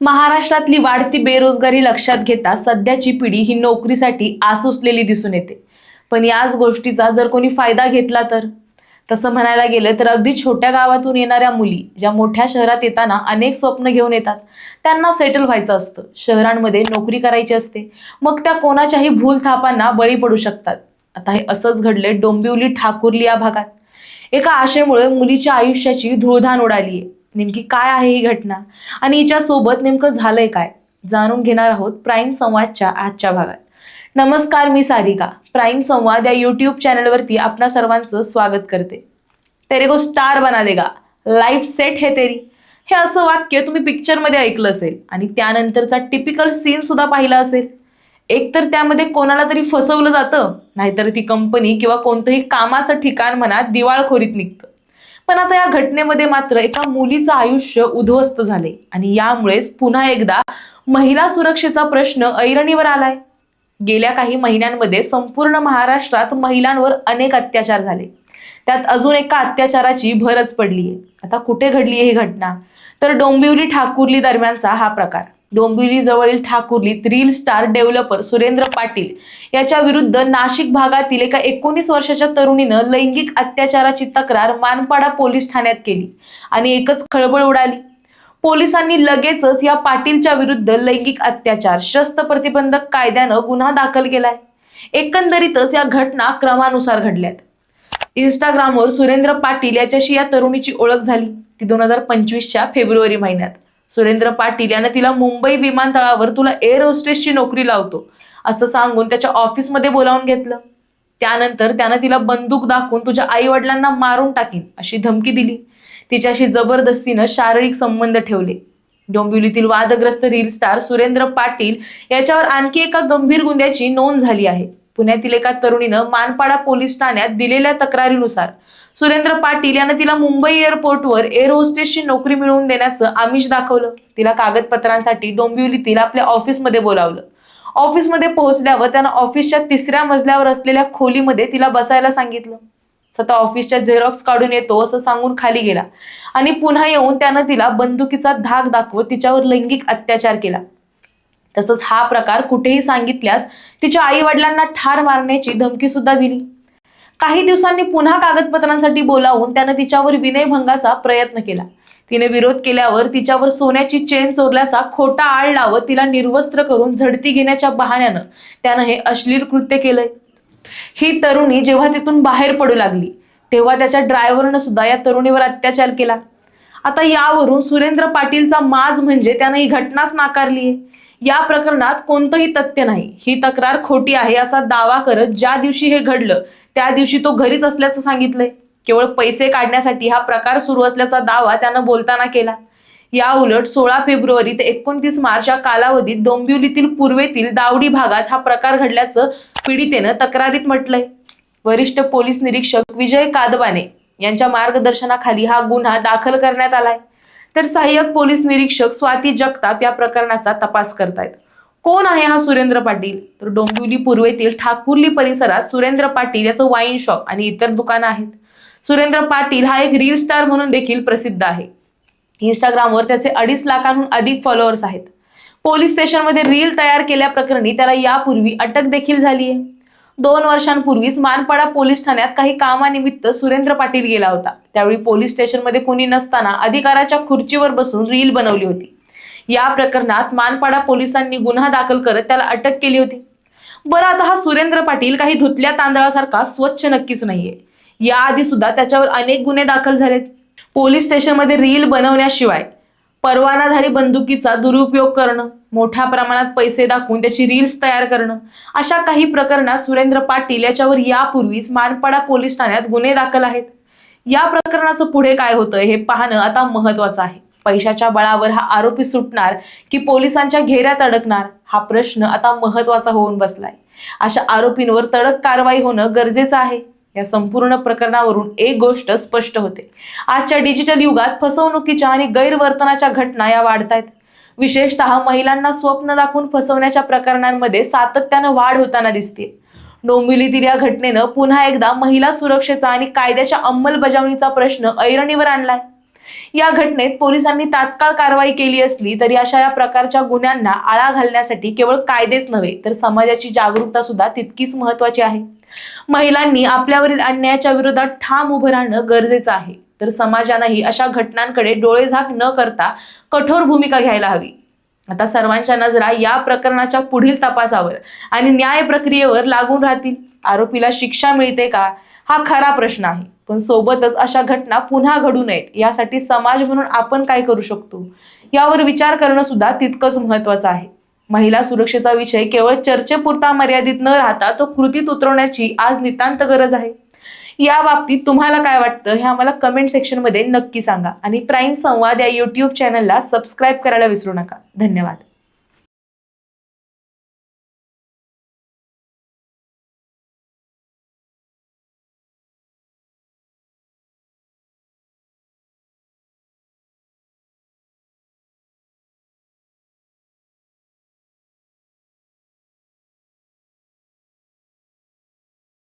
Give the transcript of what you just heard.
महाराष्ट्रातली वाढती बेरोजगारी लक्षात घेता सध्याची पिढी ही नोकरीसाठी आसुसलेली दिसून येते. पण याच गोष्टीचा जर कोणी फायदा घेतला तर? तसं म्हणायला गेलं तर अगदी छोट्या गावातून येणाऱ्या मुली ज्या मोठ्या शहरात येताना अनेक स्वप्न घेऊन येतात त्यांना सेटल व्हायचं असतं. शहरांमध्ये नोकरी करायची असते. मग त्या कोणाच्याही भूल थापांना बळी पडू शकतात. आता हे असंच घडले डोंबिवली ठाकुरली या भागात. एका आशेमुळे मुलीच्या आयुष्याची धुळधाण उडाली आहे नेमकी काय आहे ही घटना? आणि हिच्या सोबत नेमकं झालंय काय? जाणून घेणार आहोत प्राईम संवादच्या आजच्या भागात. नमस्कार मी सारिका. प्राईम संवाद या युट्यूब चॅनलवरती आपणा सर्वांचं स्वागत करते. तेरे को स्टार बना देगा. लाईफ सेट हे तेरी. हे असं वाक्य तुम्ही पिक्चरमध्ये ऐकलं असेल आणि त्यानंतरचा टिपिकल सीन सुद्धा पाहिला असेल. एकतर त्यामध्ये कोणाला तरी फसवलं जातं नाहीतर ती कंपनी किंवा कोणतंही कामाचं ठिकाण म्हणा दिवाळखोरीत निघतं. पण आता या घटनेमध्ये मात्र एका मुलीचं आयुष्य उद्ध्वस्त झाले आणि यामुळेच पुन्हा एकदा महिला सुरक्षेचा प्रश्न ऐरणीवर आलाय. गेल्या काही महिन्यांमध्ये संपूर्ण महाराष्ट्रात महिलांवर अनेक अत्याचार झाले. त्यात अजून एका अत्याचाराची भरच पडली आहे आता कुठे घडली ही घटना? तर डोंबिवली ठाकुरली दरम्यानचा हा प्रकार. डोंबिवलीजवळील ठाकुर्लीत reel star developer Surendra Patil याच्या विरुद्ध नाशिक भागातील एका एकोणीस वर्षाच्या तरुणीनं लैंगिक अत्याचाराची तक्रार मानपाडा पोलीस ठाण्यात केली आणि एकच खळबळ उडाली. पोलिसांनी लगेचच या पाटीलच्या विरुद्ध लैंगिक अत्याचार शस्त्र प्रतिबंधक कायद्यानं गुन्हा दाखल केलाय. एकंदरीतच या घटना क्रमानुसार घडल्यात. इंस्टाग्रामवर सुरेंद्र पाटील याच्याशी या तरुणीची ओळख झाली. ती दोन हजार पंचवीसच्या फेब्रुवारी महिन्यात. सुरेंद्र पाटील यानं तिला मुंबई विमानतळावर तुला एअर होस्टेसची नोकरी लावतो. असं सांगून त्याच्या ऑफिसमध्ये बोलावून घेतलं. त्यानंतर त्यानं तिला बंदूक दाखवून तुझ्या आई वडिलांना मारून टाकीन अशी धमकी दिली. तिच्याशी जबरदस्तीनं शारीरिक संबंध ठेवले. डोंबिवलीतील वादग्रस्त रील स्टार सुरेंद्र पाटील याच्यावर आणखी एका गंभीर गुन्ह्याची नोंद झाली आहे. पुण्यातील एका तरुणीनं मानपाडा पोलीस ठाण्यात दिलेल्या तक्रारीनुसार सुरेंद्र पाटील यानं तिला मुंबई एअरपोर्टवर एअर होस्टेसची नोकरी मिळवून देण्याचं आमिष दाखवलं. तिला कागदपत्रांसाठी डोंबिवलीतील आपल्या ऑफिसमध्ये बोलावलं. ऑफिसमध्ये पोहोचल्यावर त्यानं ऑफिसच्या तिसऱ्या मजल्यावर असलेल्या खोलीमध्ये तिला बसायला सांगितलं. स्वतः ऑफिसच्या झेरॉक्स काढून येतो असं सांगून खाली गेला आणि पुन्हा येऊन त्यानं तिला बंदुकीचा धाक दाखवत तिच्यावर लैंगिक अत्याचार केला. तसंच हा प्रकार कुठेही सांगितल्यास तिच्या आई वडिलांना ठार मारण्याची धमकी सुद्धा दिली. काही दिवसांनी पुन्हा कागदपत्रांसाठी बोलावून त्यानं तिच्यावर विनयभंगाचा प्रयत्न केला. तिने विरोध केल्यावर तिच्यावर सोन्याची चेन चोरल्याचा खोटा आळ लावत तिला निर्वस्त्र करून झडती घेण्याच्या बहाण्यानं त्यानं हे अश्लील कृत्य केलंय. ही तरुणी जेव्हा तिथून बाहेर पडू लागली तेव्हा त्याच्या ड्रायव्हरनं सुद्धा या तरुणीवर अत्याचार केला. आता यावरून सुरेंद्र पाटीलचा माज म्हणजे त्यानं ही घटनाच नाकारली या प्रकरणात कोणतंही तथ्य नाही. ही तक्रार खोटी आहे असा दावा करत ज्या दिवशी हे घडलं त्या दिवशी तो घरीच असल्याचं सांगितलंय. केवळ पैसे काढण्यासाठी हा प्रकार सुरू असल्याचा दावा त्यानं बोलताना केला. या उलट सोळा फेब्रुवारी ते एकोणतीस मार्च या कालावधीत डोंबिवलीतील पूर्वेतील दावडी भागात हा प्रकार घडल्याचं पीडितेनं तक्रारीत म्हटलंय. वरिष्ठ पोलीस निरीक्षक विजय कादबाने यांच्या मार्गदर्शनाखाली हा गुन्हा दाखल करण्यात आलाय. तर सहाय्यक पोलीस निरीक्षक स्वाती जगताप या प्रकरणाचा तपास करतायत. कोण आहे हा सुरेंद्र पाटील? तर डोंबिवली पूर्वेतील ठाकुर्ली परिसरात सुरेंद्र पाटील याचं वाईन शॉप आणि इतर दुकानं आहेत. सुरेंद्र पाटील हा एक रील स्टार म्हणून देखील प्रसिद्ध आहे. इंस्टाग्रामवर त्याचे अडीच लाखांहून अधिक फॉलोअर्स आहेत. पोलीस स्टेशनमध्ये रील तयार केल्याप्रकरणी त्याला यापूर्वी अटक देखील झाली आहे दोन वर्षांपूर्वीच मानपाडा पोलीस ठाण्यात काही कामानिमित्त सुरेंद्र पाटील गेला होता. त्यावेळी पोलीस स्टेशनमध्ये कोणी नसताना अधिकाराच्या खुर्चीवर बसून रील बनवली होती. या प्रकरणात मानपाडा पोलिसांनी गुन्हा दाखल करत त्याला अटक केली होती. बरं आता हा सुरेंद्र पाटील काही धुतल्या तांदळासारखा स्वच्छ नक्कीच नाहीये. याआधी सुद्धा त्याच्यावर अनेक गुन्हे दाखल झालेत. पोलीस स्टेशनमध्ये रील बनवण्याशिवाय परवानाधारी बंदुकीचा दुरुपयोग करणं मोठ्या प्रमाणात पैसे दाखवून त्याची रील्स तयार करणं. अशा काही प्रकरणात सुरेंद्र पाटील याच्यावर यापूर्वीच मानपाडा पोलीस ठाण्यात गुन्हे दाखल आहेत. या प्रकरणाचं पुढे काय होतं हे पाहणं आता महत्वाचं आहे. पैशाच्या बळावर हा आरोपी सुटणार की पोलिसांच्या घेऱ्यात अडकणार हा प्रश्न आता महत्त्वाचा होऊन बसलाय. अशा आरोपींवर तडक कारवाई होणं गरजेचं आहे. या संपूर्ण प्रकरणावरून एक गोष्ट स्पष्ट होते. आजच्या डिजिटल युगात फसवणुकीच्या आणि गैरवर्तनाच्या घटना या वाढतायत. विशेषतः महिलांना स्वप्न दाखवून फसवण्याच्या प्रकरणांमध्ये सातत्यानं वाढ होताना दिसते. डोंबिवलीतील या घटनेनं पुन्हा एकदा महिला सुरक्षेचा आणि कायद्याच्या अंमलबजावणीचा प्रश्न ऐरणीवर आणलाय. या घटनेत पोलिसांनी तात्काळ कारवाई केली असली तरी अशा या प्रकारच्या गुन्ह्यांना आळा घालण्यासाठी केवळ कायदेच नव्हे तर समाजाची जागरूकता सुद्धा तितकीच महत्वाची आहे. महिलांनी आपल्यावरील अन्यायाच्या विरोधात ठाम उभं राहणं गरजेचं आहे. तर समाजानंही अशा घटनांकडे डोळेझाक न करता कठोर भूमिका घ्यायला हवी. आता सर्वांच्या नजरा या प्रकरणाच्या पुढील तपासावर आणि न्याय प्रक्रियेवर लागून राहतील. आरोपीला शिक्षा मिळते का? हा खरा प्रश्न आहे. पण सोबतच अशा घटना पुन्हा घडू नयेत. यासाठी समाज म्हणून आपण काय करू शकतो? यावर विचार करणं सुद्धा तितकंच महत्वाचं आहे. महिला सुरक्षेचा विषय केवळ चर्चेपुरता मर्यादित न राहता तो कृतीत उतरवण्याची आज नितांत गरज आहे. या बाबतीत तुम्हाला काय वाटतं हे आम्हाला कमेंट सेक्शनमध्ये नक्की सांगा. आणि प्राईम संवाद या यूट्यूब चॅनलला सबस्क्राईब करायला विसरू नका. धन्यवाद.